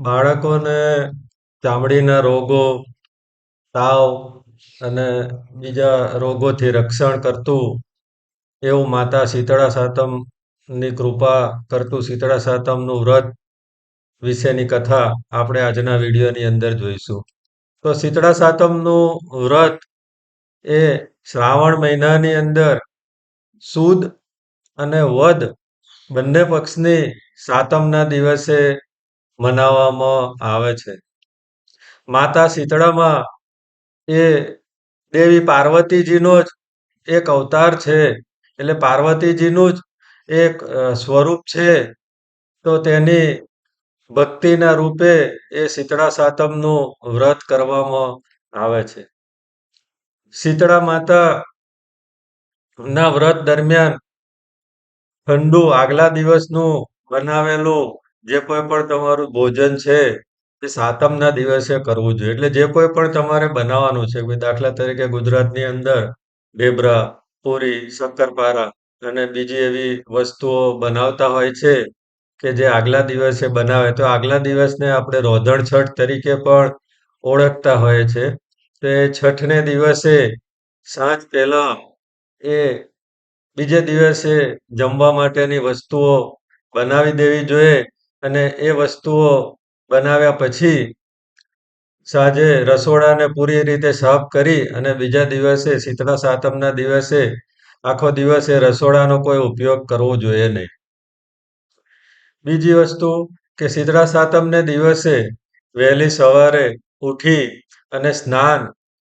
બાળકોને ચામડીના રોગો, તાવ અને બીજા રોગોથી રક્ષણ કરતું એવું માતા શીતળા સાતમની કૃપા કરતું શીતળા સાતમનું વ્રત વિશેની કથા આપણે આજના વિડીયોની અંદર જોઈશું. તો શીતળા સાતમનું વ્રત એ શ્રાવણ મહિનાની અંદર સુદ અને વદ બંને પક્ષની સાતમના દિવસે મનાવવામાં આવે છે. માતા શીતળામાં એ દેવી પાર્વતીજીનો જ એક અવતાર છે. એટલે પાર્વતીજીનું જ એક સ્વરૂપ છે. તો તેની ભક્તિના રૂપે એ શીતળા સાતમનું વ્રત કરવામાં આવે છે. શીતળા માતા ના વ્રત દરમિયાન ઠંડુ આગલા દિવસનું બનાવેલું જે કોઈ પણ તમારું ભોજન છે એ સાતમના દિવસે કરવું જોઈએ. એટલે જે કોઈ પણ તમારે બનાવવાનું છે દાખલા તરીકે ગુજરાતની અંદર ઢેબરા, પૂરી, શક્કરપારા અને બીજી એવી વસ્તુઓ બનાવતા હોય છે કે જે આગલા દિવસે બનાવે તો આગલા દિવસને આપણે રોધણ છઠ તરીકે પણ ઓળખતા હોય છે. તો એ છઠને દિવસે સાંજ પહેલા એ બીજે દિવસે જમવા માટેની વસ્તુઓ બનાવી દેવી જોઈએ અને એ વસ્તુઓ બનાવ્યા પછી સાંજે રસોડાને પૂરી રીતે સાફ કરી અને બીજા દિવસે શીતળા સાતમના દિવસે આખો દિવસ એ રસોડાનો કોઈ ઉપયોગ કરવો જોઈએ નહીં. બીજી વસ્તુ કે શીતળા સાતમને દિવસે વહેલી સવારે ઉઠી અને સ્નાન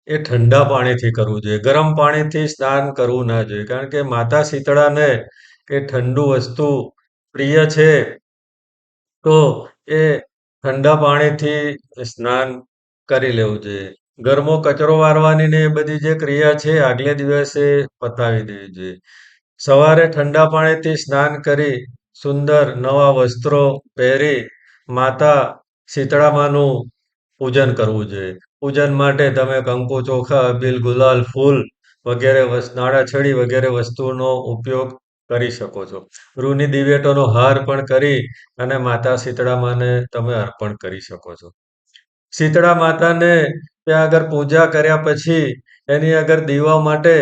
એ ઠંડા પાણીથી કરવું જોઈએ. ગરમ પાણીથી સ્નાન કરવું ના જોઈએ. કારણ કે માતા શીતળાને એ ઠંડુ વસ્તુ પ્રિય છે. તો એ ઠંડા પાણીથી સ્નાન કરી લેવું જોઈએ. ઘરમાં કચરો વારવાની ને એ બધી જે ક્રિયા છે આગલે દિવસે પતાવી દેવી જોઈએ. સવારે ઠંડા પાણીથી સ્નાન કરી સુંદર નવા વસ્ત્રો પહેરી માતા શીતળામાનું પૂજન કરવું જોઈએ. પૂજન માટે તમે કંકુ, ચોખા, બિલ ગુલાલ, ફૂલ વગેરે વસ નાળાછડી વગેરે વસ્તુઓનો ઉપયોગ કરી શકો છો. રૂની દિવેટોનો હાર પણ કરી અને માતા શીતળામાને તમે અર્પણ કરી શકો છો. શીતળા માતાને ત્યાં આગળ પૂજા કર્યા પછી એની આગળ દીવા માટે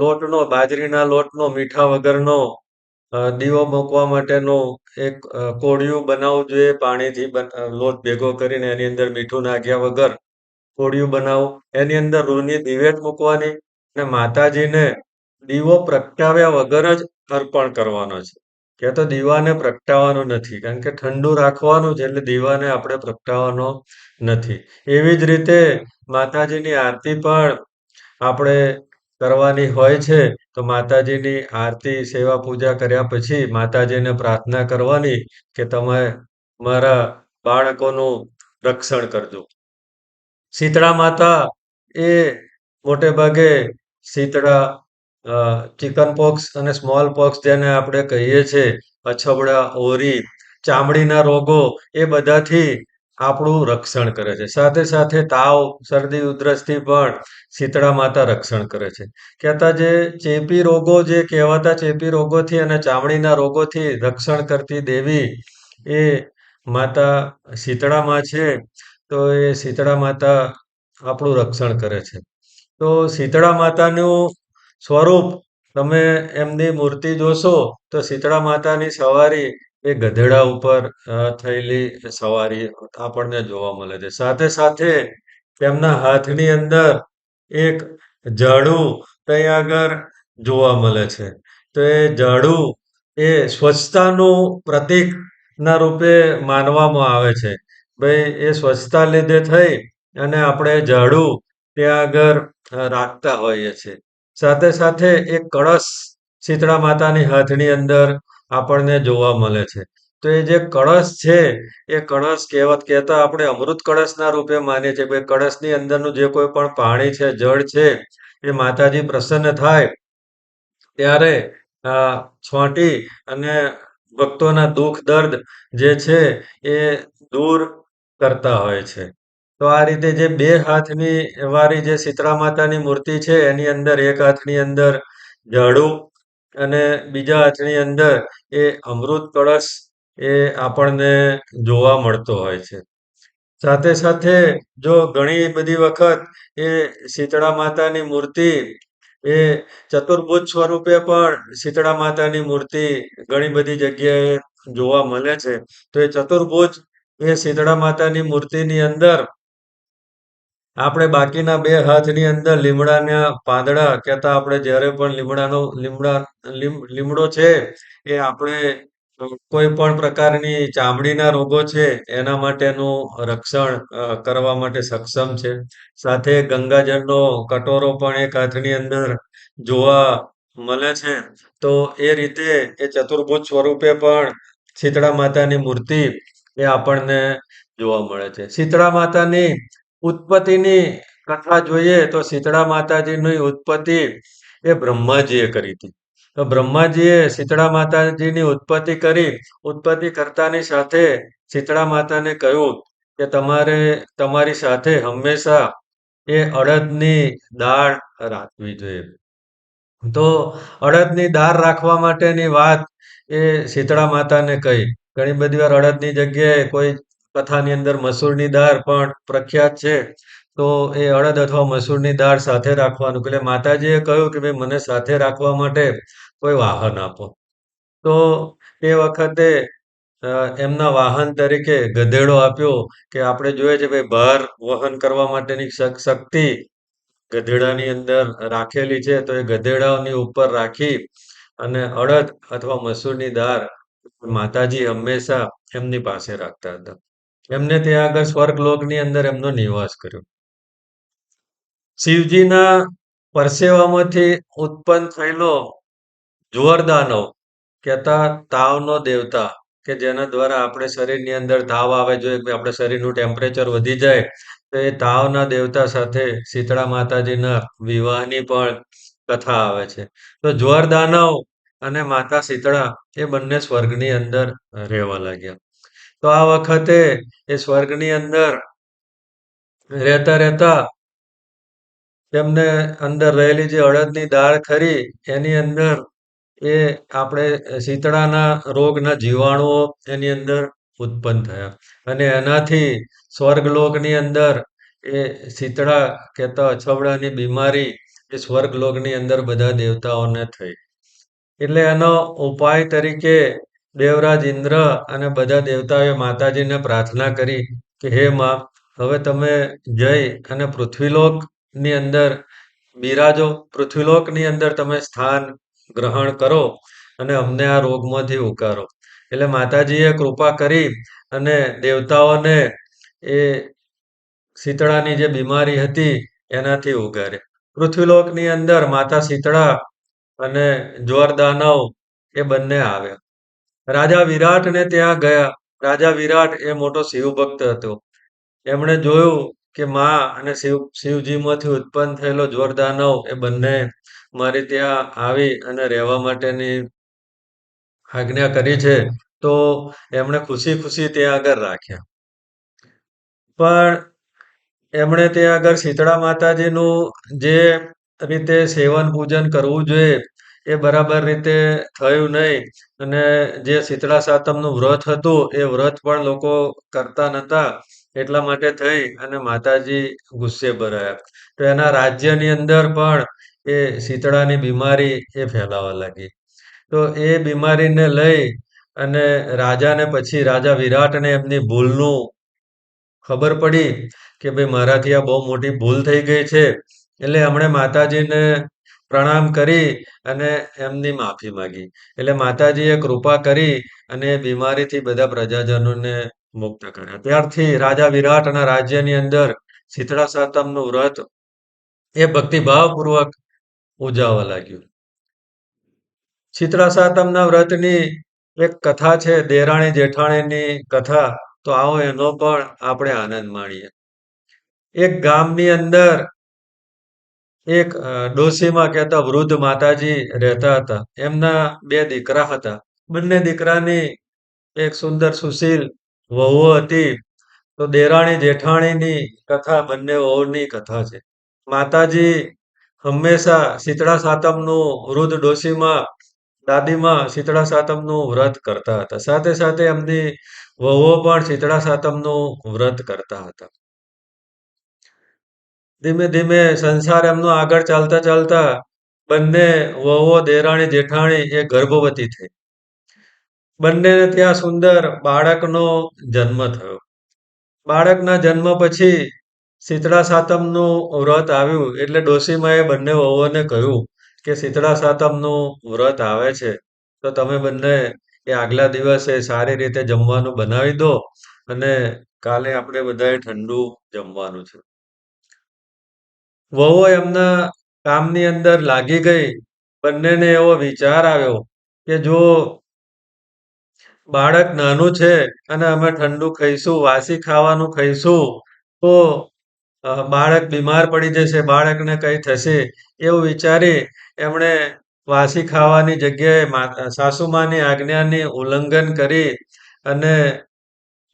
લોટનો, બાજરીના લોટનો, મીઠા વગરનો દીવો મૂકવા માટેનો એક કોળિયું બનાવવું જોઈએ. પાણીથી લોટ ભેગો કરીને એની અંદર મીઠું નાખ્યા વગર કોળિયું બનાવવું. એની અંદર રૂની દિવેટ મૂકવાની અને માતાજીને દીવો પ્રગટાવ્યા વગર જ અર્પણ કરવાનો છે. કે તો દીવાને પ્રગટાવવાનો નથી. કારણ કે ઠંડુ રાખવાનું છે એટલે દીવાને આપણે પ્રગટાવવાનો નથી. એવી જ રીતે માતાજીની આરતી પણ આપણે કરવાની હોય છે. તો માતાજીની આરતી, સેવા પૂજા કર્યા પછી માતાજીને પ્રાર્થના કરવાની કે તમે મારા બાળકોનું રક્ષણ કરજો. શીતળા માતા એ મોટે ભાગે શીતળા ચિકન પોક્સ અને સ્મોલ પોક્સ જેને આપણે કહીએ છીએ, અછબડા, ઓરી, ચામડીના રોગો એ બધાથી આપણું રક્ષણ કરે છે. સાથે સાથે તાવ, શરદી, ઉધરસથી પણ શીતળા માતા રક્ષણ કરે છે. કહેતા જે ચેપી રોગો જે કહેવાતા ચેપી રોગોથી અને ચામડીના રોગોથી રક્ષણ કરતી દેવી એ માતા શીતળામાં છે. તો એ શીતળા માતા આપણું રક્ષણ કરે છે. તો શીતળા માતાનું સ્વરૂપ, તમે એમની મૂર્તિ જોશો તો શીતળા માતાની સવારી એ ગધેડા ઉપર થયેલી સવારી આપણને જોવા મળે છે. સાથે સાથે તેમના હાથની અંદર એક ઝાડુ ત્યાં આગળ જોવા મળે છે. તો એ ઝાડુ એ સ્વચ્છતાનું પ્રતીકના રૂપે માનવામાં આવે છે. ભાઈ એ સ્વચ્છતા લીધે થઈ અને આપણે ઝાડુ ત્યાં આગળ રાખતા હોઈએ છીએ. સાથે સાથે એક કળશ શીતળા માતાની હાથની અંદર આપણને જોવા મળે છે. તો એ જે કળશ છે એ કળશ કહેવત કહેતા આપણે અમૃત કળશના રૂપે માનીએ છીએ. કે કળશની અંદરનું જે કોઈ પણ પાણી છે, જળ છે એ માતાજી પ્રસન્ન થાય ત્યારે છોંટી અને ભક્તોના દુઃખ દર્દ જે છે એ દૂર કરતા હોય છે. તો આ રીતે જે બે હાથની વાળી જે શીતળા માતાની મૂર્તિ છે, એની અંદર એક હાથની અંદર ઝાડુ અને બીજા હાથની અંદર એ અમૃત કળશ એ આપણને જોવા મળતો હોય છે. સાથે સાથે જો ઘણી બધી વખત એ શીતળા માતાની મૂર્તિ, એ ચતુર્ભુજ સ્વરૂપે પણ શીતળા માતાની મૂર્તિ ઘણી બધી જગ્યાએ જોવા મળે છે તો એ ચતુર્ભુજ એ શીતળા માતાની મૂર્તિની અંદર આપણે બાકીના બે હાથની અંદર લીમડાના પાંદડા કહેતા આપણે જ્યારે પણ લીમડાનો, લીમડા લીમડો છે, એ આપણે કોઈ પણ પ્રકારની ચામડીના રોગો છે, એના માટેનું રક્ષણ કરવા માટે સક્ષમ છે. સાથે ગંગાજળનો કટોરો પણ એક હાથની અંદર જોવા મળે છે. તો એ રીતે એ ચતુર્ભુજ સ્વરૂપે પણ શીતળા માતાની મૂર્તિ એ આપણને જોવા મળે છે. શીતળા માતાની ઉત્પત્તિની કથા જોઈએ તો શીતળા માતાજીની ઉત્પત્તિ એ બ્રહ્માજીએ કરી હતી. તો બ્રહ્માજીએ શીતળા માતાજીની ઉત્પત્તિ કરી. ઉત્પત્તિ કરતાની સાથે શીતળા માતાને કહ્યું કે તમારે, તમારી સાથે હંમેશા એ અડદની દાળ રાખવી જોઈએ. તો અડદની દાળ રાખવા માટેની વાત એ શીતળા માતાને કહી. ઘણી બધી વાર અડદની જગ્યાએ કોઈ કથાની અંદર મસૂરની દાળ પણ પ્રખ્યાત છે. તો એ અડદ અથવા મસૂરની દાળ સાથે રાખવાનું. એટલે માતાજીએ કહ્યું કે ભાઈ મને સાથે રાખવા માટે કોઈ વાહન આપો. તો એ વખતે એમના વાહન તરીકે ગધેડો આપ્યો કે આપણે જોઈએ છે ભાઈ ભાર વહન કરવા માટેની શક- શક્તિ ગધેડાની અંદર રાખેલી છે. તો એ ગધેડાની ઉપર રાખી અને અડદ અથવા મસૂરની દાળ માતાજી હંમેશા એમની પાસે રાખતા હતા. એમને ત્યાં આગળ સ્વર્ગલોકની અંદર એમનો નિવાસ કર્યો. શિવજીના પરસેવામાંથી ઉત્પન્ન થયેલો જુવરદાનવ કહેતા તાવનો દેવતા કે જેના દ્વારા આપણે શરીરની અંદર તાવ આવે, જો આપણે શરીરનું ટેમ્પરેચર વધી જાય, તો એ તાવના દેવતા સાથે શીતળા માતાજીના વિવાહની પણ કથા આવે છે. તો જુવરદાનવ અને માતા શીતળા એ બંને સ્વર્ગની અંદર રહેવા લાગ્યા. તો આ વખતે એ સ્વર્ગની અંદર રહેતા રહેતા તેમને અંદર રહેલી જે અડદની દાળ ખરી, એની અંદર એ આપણે શીતળાના રોગના જીવાણુઓ એની અંદર ઉત્પન્ન થયા. અને એનાથી સ્વર્ગલોકની અંદર એ શીતળા કહેતા અછબડાની બીમારી એ સ્વર્ગલોકની અંદર બધા દેવતાઓને થઈ. એટલે એનો ઉપાય તરીકે દેવરાજ ઇન્દ્ર અને બધા દેવતાઓએ માતાજીને પ્રાર્થના કરી કે, હે માં, હવે તમે જઈ અને પૃથ્વીલોકની અંદર બિરાજો, પૃથ્વીલોકની અંદર તમે સ્થાન ગ્રહણ કરો અને અમને આ રોગમાંથી ઉકારો. એટલે માતાજીએ કૃપા કરી અને દેવતાઓને એ શીતળાની જે બીમારી હતી એનાથી ઉગારે. પૃથ્વીલોકની અંદર માતા શીતળા અને જોરદાનવ એ બંને આવ્યા. રાજા વિરાટને ત્યાં ગયા. રાજા વિરાટ એ મોટો શિવભક્ત હતો. એમણે જોયું કે માં અને શિવ, શિવજીમાંથી ઉત્પન્ન થયેલો જોરદાનવ એ બંને મારી ત્યાં આવી અને રહેવા માટેની આજ્ઞા કરી છે, તો એમણે ખુશી ખુશી ત્યાં આગળ રાખ્યા. પણ એમણે ત્યાં આગળ શીતળા માતાજીનું જે રીતે સેવન પૂજન કરવું જોઈએ એ બરાબર રીતે થયું નહીં. અને જે શીતળા સાતમનું વ્રત હતું, એ વ્રત પણ લોકો કરતા નહોતા એટલા માટે થઈ અને માતાજી ગુસ્સે ભરાયા. તો એના રાજ્યની અંદર પણ એ શીતળાની બીમારી એ ફેલાવા લાગી. તો એ બીમારીને લઈ અને રાજાને પછી રાજા વિરાટને એમની ભૂલનું ખબર પડી કે ભાઈ મારાથી આ બહુ મોટી ભૂલ થઈ ગઈ છે. એટલે એમણે માતાજીને પ્રણામ કરી અને એમની માફી માંગી. એટલે માતાજીએ કૃપા કરી અને બીમારીથી બધા પ્રજાજનોને મુક્ત કર્યા. ત્યારથી રાજા વિરાટના રાજ્યની અંદર શીતળા સાતમનું વ્રત એ ભક્તિભાવપૂર્વક ઉજાવા લાગ્યું. શીતળા સાતમના વ્રતની એક કથા છે, દેરાણી જેઠાણીની કથા. તો આવો એનો પણ આપણે આનંદ માણીએ. એક ગામની અંદર એક ડોસીમાં કહેતા વૃદ્ધ માતાજી રહેતા હતા. એમના બે દીકરા હતા. બંને દીકરાની એક સુંદર સુશીલ વહુ હતી. તો દેરાણી જેઠાણીની કથા બંને વહુની કથા છે. માતાજી હંમેશા શીતળા સાતમનું વૃદ્ધ ડોસીમાં, દાદીમાં શીતળા સાતમનું વ્રત કરતા હતા. સાથે સાથે એમની વહુઓ પણ શીતળા સાતમનું વ્રત કરતા હતા. ધીમે ધીમે સંસાર એમનો આગળ ચાલતા ચાલતા બંને વહુઓ દેરાણી, જેઠાણી એ ગર્ભવતી થઈ. બંનેને ત્યાં સુંદર બાળકનો જન્મ થયો. બાળકના જન્મ પછી શીતળા સાતમનું વ્રત આવ્યું એટલે ડોસીમાએ બંને વહુઓને કહ્યું કે, શીતળા સાતમનું વ્રત આવે છે, તો તમે બંને એ આગલા દિવસે સારી રીતે જમવાનું બનાવી દો અને કાલે આપણે બધાએ ઠંડુ જમવાનું છે. વહુઓ એમના કામની અંદર લાગી ગઈ. બંનેને એવો વિચાર આવ્યો કે જો બાળક નાનું છે અને અમે ઠંડુ ખાઈશું, વાસી ખાવાનું ખાઈશું તો બાળક બીમાર પડી જશે, બાળકને કંઈ થશે એવું વિચારી એમણે વાસી ખાવાની જગ્યાએ સાસુમાની આજ્ઞાની ઉલ્લંઘન કરી અને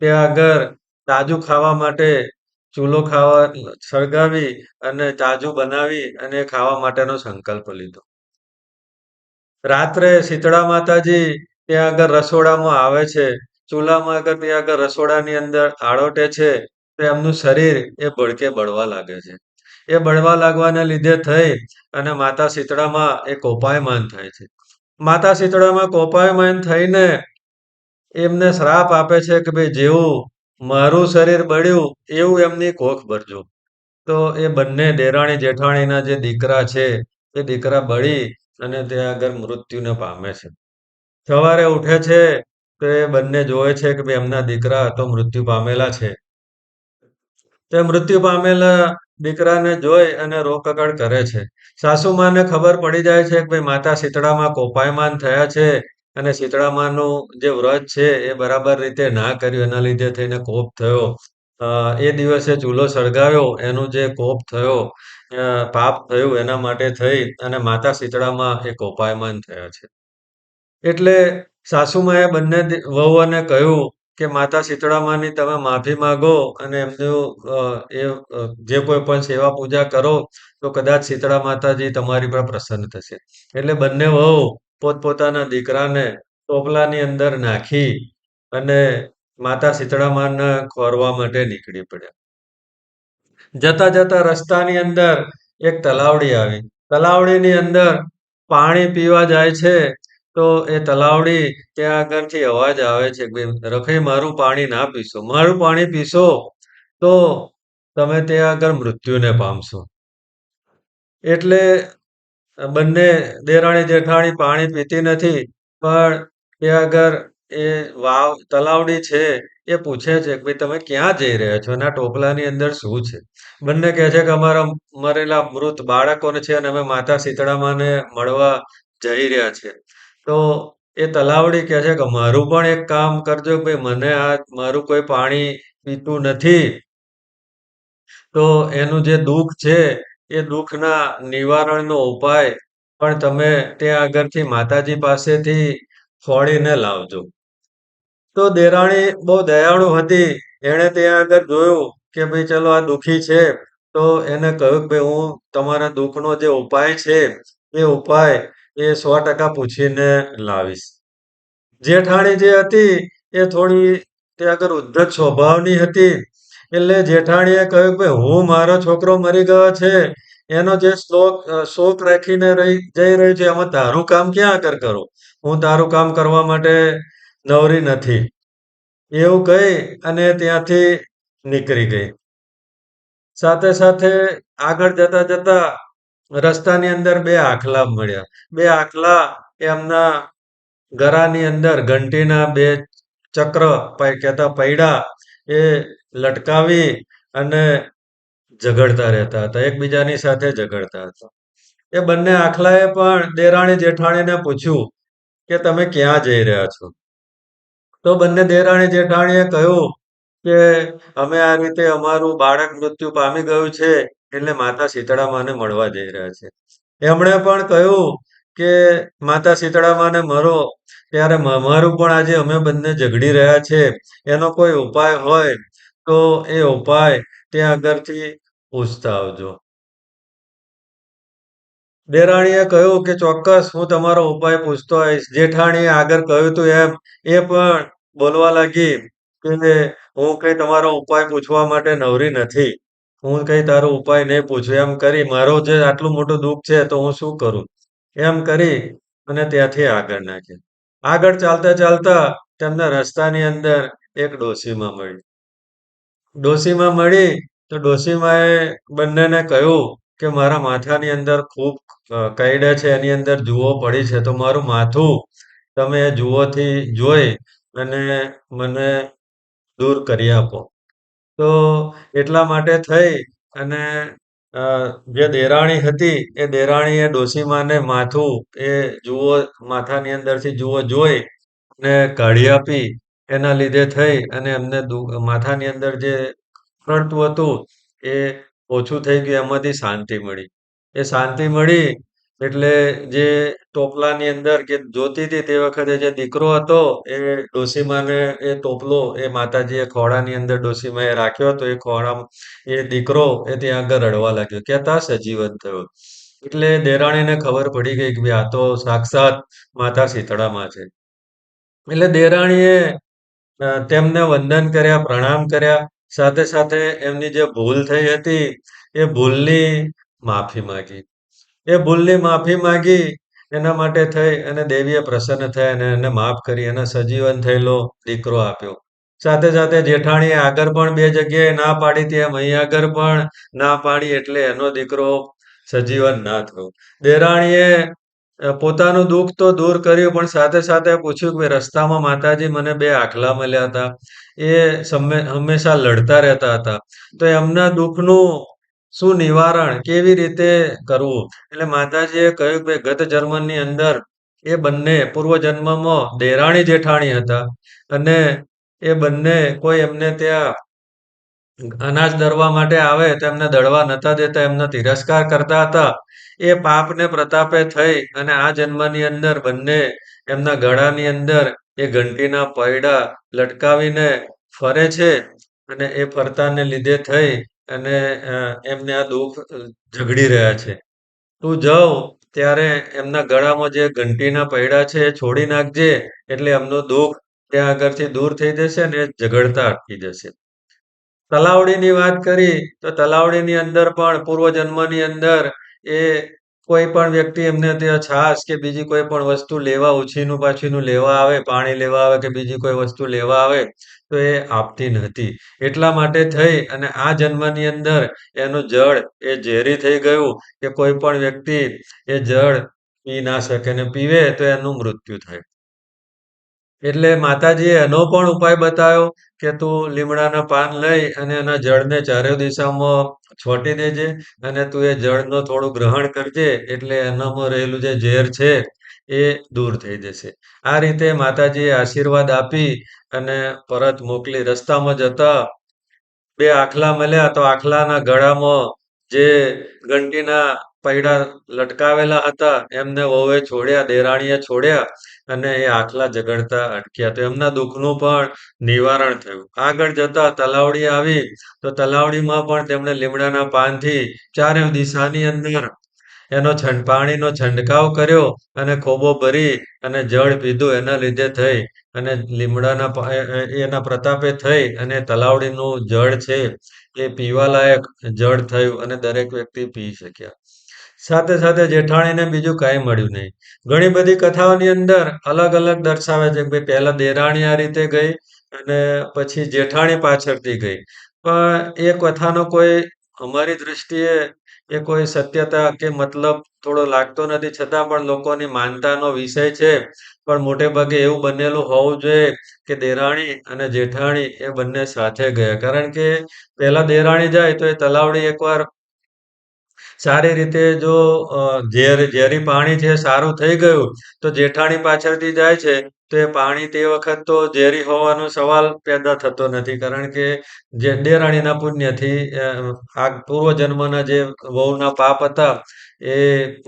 ત્યાં આગળ તાજું ખાવા માટે ચૂલો ખાવા સળગાવી અને તાજું બનાવી અને ખાવા માટેનો સંકલ્પ લીધો. રાત્રે શીતળા માતાજી ત્યાં આગળ રસોડામાં આવે છે. ચૂલામાં આગળ ત્યાં આગળ રસોડાની અંદર આળોટે છે, તો એમનું શરીર એ બળકે બળવા લાગે છે. એ બળવા લાગવાને લીધે થઈ અને માતા શીતળામાં એ કોપાયમાન થાય છે. માતા શીતળામાં કોપાયમાન થઈને એમને શ્રાપ આપે છે કે ભાઈ જેવું મારું શરીર બળ્યું એવું એમની કોખ ભરજો. તો એ બંને દેરાણી જેઠાણીના જે દીકરા છે, એ દીકરા બળી અને તે આગળ મૃત્યુને પામે છે. સવારે ઉઠે છે તો એ બંને જોવે છે કે ભાઈ એમના દીકરા તો મૃત્યુ પામેલા છે. તે મૃત્યુ પામેલા દીકરાને જોઈ અને રોકકળ કરે છે. સાસુમાને ખબર પડી જાય છે કે ભાઈ માતા શીતળામાં કોપાયમાન થયા છે અને શીતળામાનું જે વ્રત છે એ બરાબર રીતે ના કર્યું, એના લીધે થઈને કોપ થયો. એ દિવસે ચૂલો સળગાવ્યો એનું જે કોપ થયો પાપ થયું એના માટે થઈ અને માતા શીતળામાં એ કોપાયમાન થયા છે. એટલે સાસુમાએ બંને વહુઓને કહ્યું કે, માતા શીતળામાની તમે માફી માગો અને એમનું એ જે કોઈ પણ સેવા પૂજા કરો, તો કદાચ શીતળા માતાજી તમારી પર પ્રસન્ન થશે. એટલે બંને વહુ પોતપોતાના દીકરાને ટોપલાની અંદર નાખી અને માતા શીતળામાને ખોરવા માટે નીકળી પડ્યા. જતા જતા રસ્તાની અંદર એક તલાવડી આવી. તલાવડીની અંદર પાણી પીવા જાય છે તો એ તલાવડી ત્યાં આગળથી અવાજ આવે છે ભાઈ મારું પાણી ના પીશો. મારું પાણી પીશો તો તમે ત્યાં આગળ મૃત્યુને પામશો. એટલે બંને દેરાણી જેઠાણી પાણી પીતી નથી, પણ એ આગળ એ વાવ તલાવડી છે, એ પૂછે છે કે ભાઈ તમે ક્યાં જઈ રહ્યા છો? આ ટોપલાની અંદર શું છે? બંને કહે છે કે અમારા મરેલા મૃત બાળકોને છે અને અમે માતા શીતળામાને મળવા જઈ રહ્યા છે તો એ તલાવડી કહે છે કે મારું પણ એક કામ કરજો ભાઈ મને આ મારું કોઈ પાણી પીતું નથી. તો એનું જે દુઃખ છે એ દુઃખના નિવારણનો ઉપાય પણ તમે ત્યાં આગળથી માતાજી પાસેથી ફોડીને લાવજો. તો દેરાણી બહુ દયાળુ હતી. એણે ત્યાં આગળ જોયું કે ભાઈ ચલો આ દુઃખી છે તો એને કહ્યું કે હું તમારા દુઃખનો જે ઉપાય છે, એ ઉપાય એ સો ટકા પૂછીને લાવીશ. જેઠાણી જે હતી એ થોડી તે આગળ ઉદ્ધત સ્વભાવની હતી એટલે જેઠાણીએ કહ્યું કે હું મારો છોકરો મરી ગયો છે, એનો જે શોક શોક રાખીને રહી, જઈ રહ્યો છે, એમાં તારું કામ ક્યાં આગળ કરું? હું તારું કામ કરવા માટે નવરી નથી. એવું કહી અને ત્યાંથી નીકળી ગઈ. સાથે સાથે આગળ જતા જતા રસ્તાની અંદર બે આખલા મળ્યા. બે આખલા એમના ગરાની અંદર ઘંટીના બે ચક્ર કહેતા પૈડા એ લટકાવી અને ઝઘડતા રહેતા હતા, એકબીજાની સાથે ઝઘડતા હતા. એ બંને આખલાએ પણ દેરાણી જેઠાણીને પૂછ્યું કે, તમે ક્યાં જઈ રહ્યા છો? તો બંને દેરાણી જેઠાણીએ કહ્યું કે, અમે આ રીતે અમારું બાળક મૃત્યુ પામી ગયું છે, એટલે માતા સીતળામાને મળવા જઈ રહ્યા છે. એમણે પણ કહ્યું કે, માતા સીતળામાને મરો, ત્યારે મારું પણ આજે અમે બંને ઝઘડી રહ્યા છે, એનો કોઈ ઉપાય હોય તો એ ઉપાય ત્યાં આગળથી પૂછતા આવજો દેરાણીએ કહ્યું કે, ચોક્કસ હું તમારો ઉપાય પૂછતો આવીશ જેઠાણીએ આગળ કહ્યું હતું એમ, એ પણ બોલવા લાગી કે, હું કઈ તમારો ઉપાય પૂછવા માટે નવરી નથી. હું કઈ તારો ઉપાય નહીં પૂછું એમ કરી, મારો જે આટલું મોટું દુઃખ છે, તો હું શું કરું? એમ કરી અને ત્યાંથી આગળ નાખી આગળ ચાલતા ચાલતા તેમને રસ્તાની અંદર એક ડોસીમાં મળી. ડોશીમા મળી તો ડોશીમાએ બંનેને કહ્યું કે મારા માથાની અંદર ખૂબ કઈડે છે, એની અંદર જુઓ પડી છે, તો મારું માથું તમે એ જુઓથી જોઈ અને મને દૂર કરી આપો. તો એટલા માટે થઈ અને જે દેરાણી હતી એ દેરાણીએ ડોશીમાને માથું એ જુઓ, માથાની અંદરથી જુઓ જોઈ ને કાઢી આપી. એના લીધે થઈ અને એમને માથાની અંદર જે ફરતું હતું, એ ઓછું થઈ ગયું, એમાંથી શાંતિ મળી. એ શાંતિ મળી એટલે જે ટોપલાની અંદર કે જોતી હતી તે વખતે જે દીકરો હતો, એ ડોસીમાને એ ટોપલો, એ માતાજીએ ખોળાની અંદર ડોશીમાએ રાખ્યો હતો, એ ખોળામાં એ દીકરો એ ત્યાં આગળ રડવા લાગ્યો કે આ સજીવન થયો. એટલે દેરાણીને ખબર પડી ગઈ કે ભાઈ આ તો સાક્ષાત માતા શીતળામાં છે. એટલે દેરાણીએ તેમને વંદન કર્યા, પ્રણામ કર્યા. સાથે સાથે એમની જે ભૂલ થઈ હતી એ ભૂલની માફી માંગી. એ ભૂલની માફી માંગી એના માટે થઈ અને દેવીએ પ્રસન્ન થઈ અને એને માફ કરી અને સજીવન થયેલો દીકરો આપ્યો. સાથે સાથે જેઠાણીએ આગળ પણ બે જગ્યાએ ના પાડી ત્યાં અહીં આગળ પણ ના પાડી એટલે એનો દીકરો સજીવન ના થયો. દેરાણીએ પોતાનું દુઃખ તો દૂર કર્યું, પણ સાથે સાથે પૂછ્યું કે રસ્તામાં માતાજી મને બે આખલા મળ્યા હતા. એ હંમેશા લડતા રહેતા હતા. તો એમના દુઃખનું શું નિવારણ, કેવી રીતે કરવું? એટલે માતાજીએ કહ્યું કે ગત જન્મની અંદર એ બંને પૂર્વજન્મમાં દેરાણી જેઠાણી હતા અને એ બંને કોઈ એમને ત્યાં અનાજ દળવા માટે આવે, તો એમને દળવા નતા દેતા, એમનો તિરસ્કાર કરતા હતા. એ પાપને પ્રતાપે થઈ અને આ જન્મની અંદર બંને એમના ગળાની અંદર એ ઘંટીના પૈડા લટકાવીને ફરે છે અને એ ફરતાને લીધે થઈ અને એમને આ દુઃખ ઝઘડી રહ્યા છે. તું જાઉં ત્યારે એમના ગળામાં જે ઘંટીના પૈડા છે એ છોડી નાખજે એટલે એમનું દુઃખ ત્યાં આગળથી દૂર થઈ જશે અને ઝઘડતા અટકી જશે. તલાવડીની વાત કરી તો તલાવડીની અંદર પણ પૂર્વ જન્મની અંદર એ કોઈ પણ વ્યક્તિ એમને ત્યાં છાશ કે બીજી કોઈ પણ વસ્તુ લેવા ઉછીનું પાછીનું લેવા આવે, પાણી લેવા આવે કે બીજી કોઈ વસ્તુ લેવા આવે તો એ આપતી નહોતી. એટલા માટે થઈ અને આ જન્મની અંદર એનું જળ એ ઝેરી થઈ ગયું કે કોઈ પણ વ્યક્તિ એ જળ પી ના શકે ને પીવે તો એનું મૃત્યુ થાય. એટલે માતાજીએ એનો પણ ઉપાય બતાવ્યો કે તું લીમડાના પાન લઈ અને એના જળને ચારે દિશામાં છોટી દેજે અને તું એ જળનો થોડું ગ્રહણ કરજે એટલે એનામાં રહેલું જે ઝેર છે એ દૂર થઈ જશે. આ રીતે માતાજીએ આશીર્વાદ આપી અને પરત મોકલી. રસ્તામાં જતા બે આખલા મળ્યા તો આખલાના ગળામાં જે ઘંટીના પૈડા લટકાવેલા હતા એમને વહુએ છોડ્યા, દેરાણીએ છોડ્યા અને એ આખલા ઝઘડતા અટક્યા. તો એમના દુઃખનું પણ નિવારણ થયું. આગળ જતા તલાવડી આવી તો તલાવડીમાં પણ તેમણે લીમડાના પાનથી ચારે દિશાની અંદર એનો છંડ પાણીનો છંટકાવ કર્યો અને ખોબો ભરી અને જળ પીધું એના લીધે થઈ અને લીમડાના એના પ્રતાપે થઈ અને તલાવડીનું જળ છે એ પીવાલાયક જળ થયું અને દરેક વ્યક્તિ પી શક્યા. સાથે સાથે જેઠાણીને બીજું કાંઈ મળ્યું નહીં. ઘણી બધી કથાઓની અંદર અલગ અલગ દર્શાવે છે કે ભાઈ પહેલાં દેરાણી આ રીતે ગઈ અને પછી જેઠાણી પાછળથી ગઈ. પણ એ કથાનો કોઈ અમારી દ્રષ્ટિએ એ કોઈ સત્યતા કે મતલબ થોડો લાગતો નથી છતાં પણ લોકોની માનતાનો વિષય છે. પણ મોટે ભાગે એવું બનેલું હોવું જોઈએ કે દેરાણી અને જેઠાણી એ બંને સાથે ગયા. કારણ કે પહેલા દેરાણી જાય તો એ તલાવડી એકવાર સારી રીતે જો ઝેર, ઝેરી પાણી છે સારું થઈ ગયું, તો જેઠાણી પાછળથી જાય છે, તો એ પાણી તે વખત તો ઝેરી હોવાનો સવાલ પેદા થતો નથી. કારણ કે જે દેરાણીના પુણ્યથી આ પૂર્વજન્મના જે વહુના પાપ હતા, એ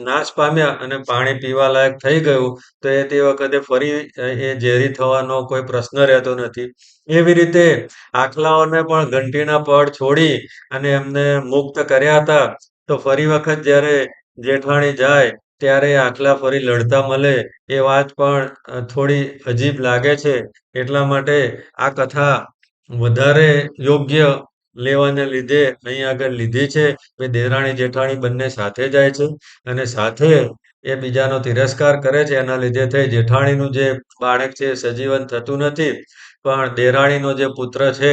નાશ પામ્યા અને પાણી પીવા લાયક થઈ ગયું. તો એ તે વખતે ફરી એ ઝેરી થવાનો કોઈ પ્રશ્ન રહેતો નથી. એવી રીતે આખલાઓને પણ ઘંટીના પડ છોડી અને એમને મુક્ત કર્યા હતા. તો ફરી વખત જ્યારે જેઠાણી જાય, ત્યારે આખલા ફરી લડતા મળે, એ વાત પણ થોડી અજીબ લાગે છે. એટલા માટે આ કથા વધારે યોગ્ય લેવાને લીધે અહીં આગળ લીધી છે કે દેરાણી-જેઠાણી બંને સાથે જાય છે અને સાથે એ બીજાનો તિરસ્કાર કરે છે. એના લીધે થઈ જેઠાણીનું જે બાળક છે સજીવન થતું નથી. પણ દેરાણીનો જે પુત્ર છે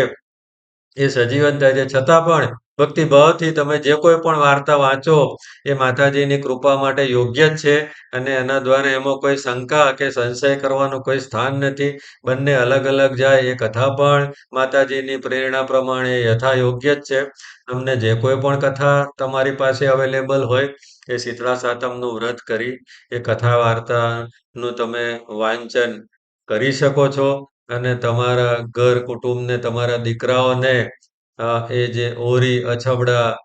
એ સજીવન થાય છે. છતાં પણ ભક્તિભાવથી તમે જે કોઈ પણ વાર્તા વાંચો, એ માતાજીની કૃપા માટે યોગ્ય જ છે અને એના દ્વારા એમાં કોઈ શંકા કે સંશય કરવાનું કોઈ સ્થાન નથી. બંને અલગ-અલગ જાય, એ કથા પણ માતાજીની પ્રેરણા પ્રમાણે યથા યોગ્ય જ છે. તમને જે કોઈ પણ કથા તમારી પાસે અવેલેબલ હોય, એ શીતળા સાતમનું વ્રત કરી, એ કથા વાર્તાનું તમે વાંચન કરી શકો છો અને તમારા ઘર કુટુંબને, તમારા દીકરાઓને એ જે ઓરી, અછબડા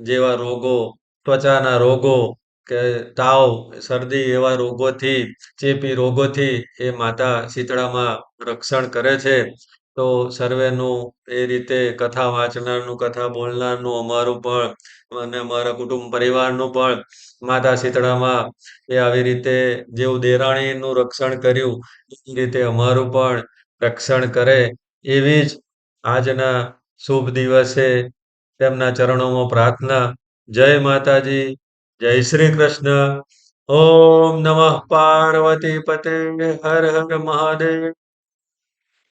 જેવા રોગો, ત્વચાના રોગો કે તાવ, શરદી એવા રોગોથી, ચેપી રોગોથી એ માતા શીતળામાં રક્ષણ કરે છે. તો સર્વેનું એ રીતે કથા વાંચનારનું, કથા બોલનારનું અમારું પણ અને અમારા કુટુંબ પરિવારનું પણ માતા શીતળામાં એ આવી રીતે જેવું દેરાણીનું રક્ષણ કર્યું એ રીતે અમારું પણ રક્ષણ કરે એવી જ આજના શુભ દિવસે તેમના ચરણોમાં પ્રાર્થના. જય માતાજી, જય શ્રી કૃષ્ણ. ઓમ નમઃ પાર્વતી પતે હર હર મહાદેવ